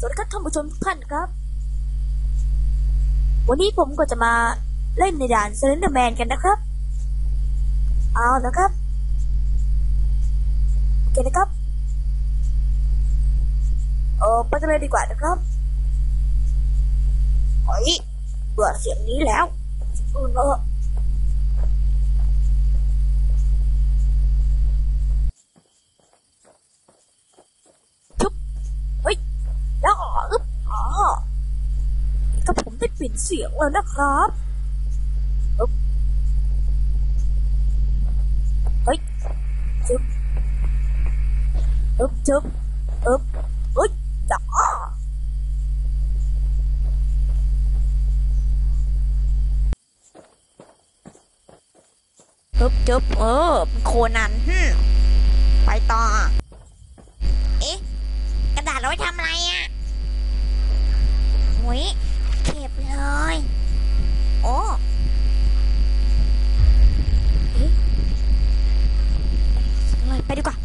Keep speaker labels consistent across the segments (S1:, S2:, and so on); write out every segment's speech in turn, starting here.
S1: ครับท่านผู้ชมทุกท่านครับ วันนี้ผมก็จะมาเล่นในด่านเซเลนเดอร์แมนกันนะครับ เอาละครับ โอเคนะครับเออไปกันเลยดีกว่านะครับเฮ้ยเบื่อเสียงนี้แล้วออเนอะชุบเฮ้ย แล้วอ๋ออึ๊บอ๋อก็ ผมได้ปิดเสียงแล้วนะครับอึ๊บเฮ้ยจึ๊บอึ๊บจึ๊บอึ๊บเฮ้ยจ้าจึ๊บจึ๊บเออโคนันฮึไปต่อ
S2: เอ๊ะ กระดาษเอาไว้ทำอะไรอะหุยเก็บเลย อ้เอ๊ะเลยไปดีกว่า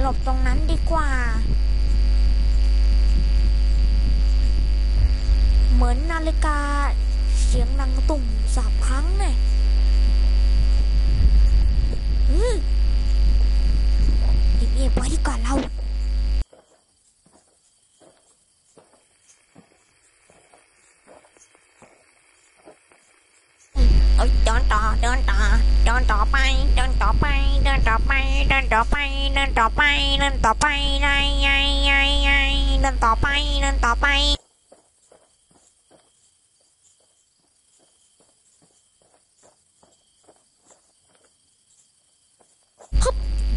S2: หลบตรงนั้นดีกว่า เหมือนนาฬิกา เสียงดังตุ่มสามครั้งเนี่ย อืม เดินต่อไปเดินต่อไปเดินต่อไปไงไงไงไงเดินต่อไปเดินต่อไป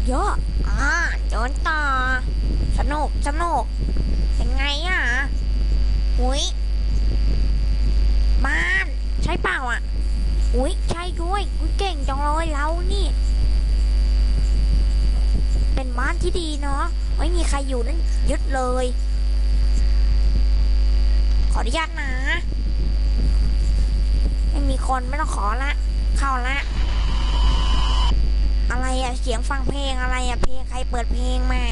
S1: เยอะ
S2: อ่าเดินต่อ สนุกสนุกเป็นไงอะอุ้ยบ้าน ใช่เปล่าอะอุ้ยใช่ด้วยอุ้ยเก่งจังเลยเรานี่ เป็นบ้านที่ดีเนาะไม่มีใครอยู่นั่นยึดเลย ขออนุญาตนะไม่มีคนไม่ต้องขอละ เข้าละ อะไรอะเสียงฟังเพลงอะไรอะเพลงใครเปิดเพลงแหมา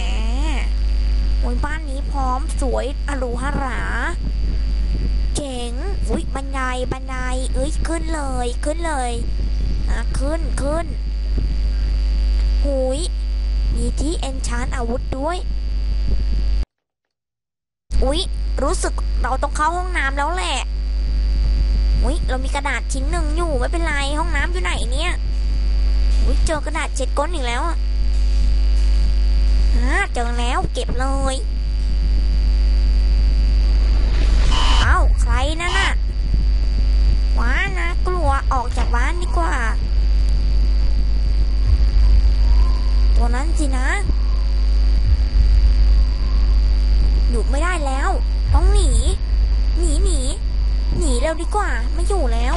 S2: โอ้ยบ้านนี้พร้อมสวยอรูหรา เจ๋งอุ้ยบันไดบันไดเอ้ยขึ้นเลยขึ้นเลยอะขึ้นขึ้นหุย มีที่เอนชานอาวุธด้วย อุ๊ย รู้สึกเราต้องเข้าห้องน้ำแล้วแหละ อุ๊ย เรามีกระดาษชิ้นหนึ่งอยู่ไม่เป็นไรห้องน้ำอยู่ไหนเนี่ย อุ๊ย เจอกระดาษเช็ดก้นอีกแล้วอะอ่าเจอแล้วเก็บเลย ร็วดีกว่า ไม่อยู่แล้ว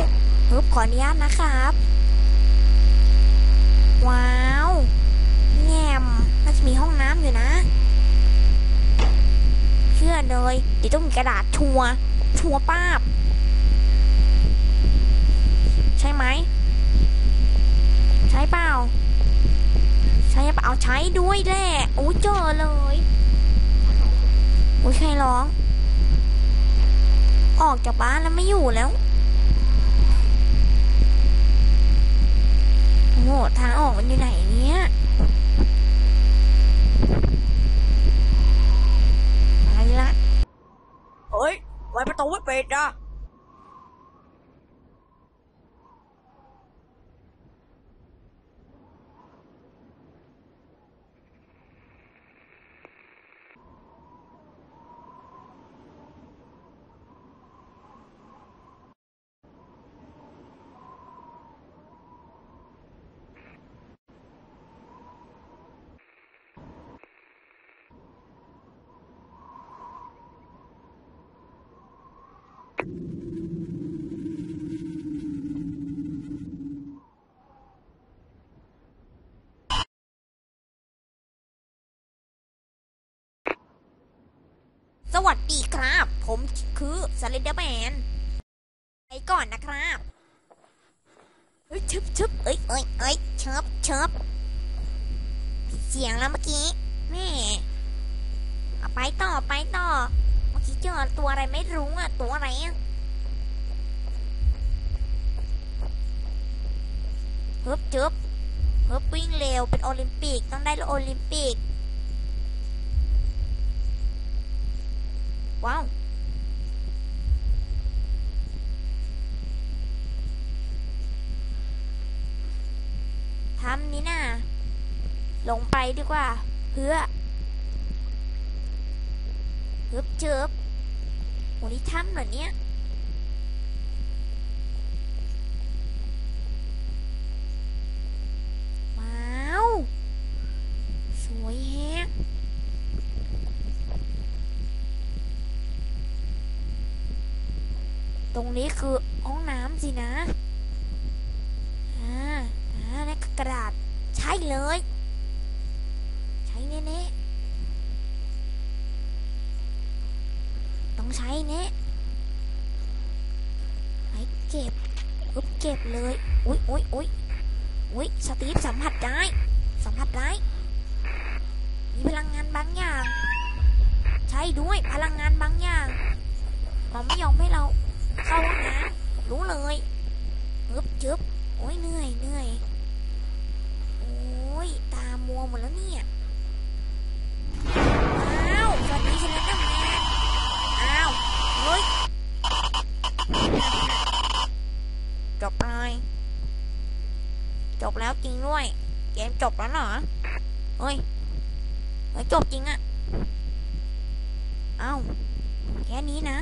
S2: เฮ้บขออนุญาตนะครับ ว้าวแง่มน่าจะมีห้องน้ำอยู่นะ เชื่อเลยเดี๋ยวต้องมีกระดาษชัวชัวป้าบ ใช่ไหม ใช่เปล่า ใช่เปล่าเอาใช้ด้วยแหละโอ้เจอเลยโอ้ยใครร้อง ออกจากบ้านแล้วไม่อยู่แล้วโอ้โหทางออกมันอยู่ไหนเนี่ยไปละ
S1: เฮ้ยไว้ประตูไม่ปิดอะ
S2: สวัสดีครับ ผมคือสเลนเดอร์แมนไปก่อนนะครับ
S1: เฮ้ยชึบชึบ
S2: เอ้ยเอ้ยเอ้ยเชิบเชิบผิดเสียงแล้วเมื่อกี้แม่เอาไปต่อไปต่อ เมื่อกี้เจอตัวอะไรไม่รู้อะ ตัวอะไรอะฮึบจึบฮึบวิ่งเร็วเป็นโอลิมปิกต้องได้โอลิมปิก ว้าว ทำนี่น่ะ ลงไปดีกว่า เพื่อฮึบเจิบโอ้นี่ทำเหรอเนี่ยว้าว สวยแฮะตรงนี้คือห้องน้ำสินะ อ่า อ่านั่นกระดาษ ใช่เลย น่ๆต้องใช้แน่ไอ้เก็บปุ๊บเก็บเลยอุ๊ยอุ๊ยอุ๊ยอุ๊ยสตีฟสัมผัสได้สัมผัสได้มีพลังงานบางอย่าง ใช่ด้วยพลังงานบางอย่างมันไม่ยอมให้เราเข้าห้องน้ำรู้เลยปึ๊บจึบโอ้ยเหนื่อยเหนื่อยโอ้ยตามัวหมดแล้วเนี่ย วสวัสดีฉันแล้วนะแม่อ้าวเฮ้ยจบไป จบแล้วจริงด้วย เกมจบแล้วเหรอ เฮ้ย เฮ้ยจบจริงอะเอ้าแค่นี้นะ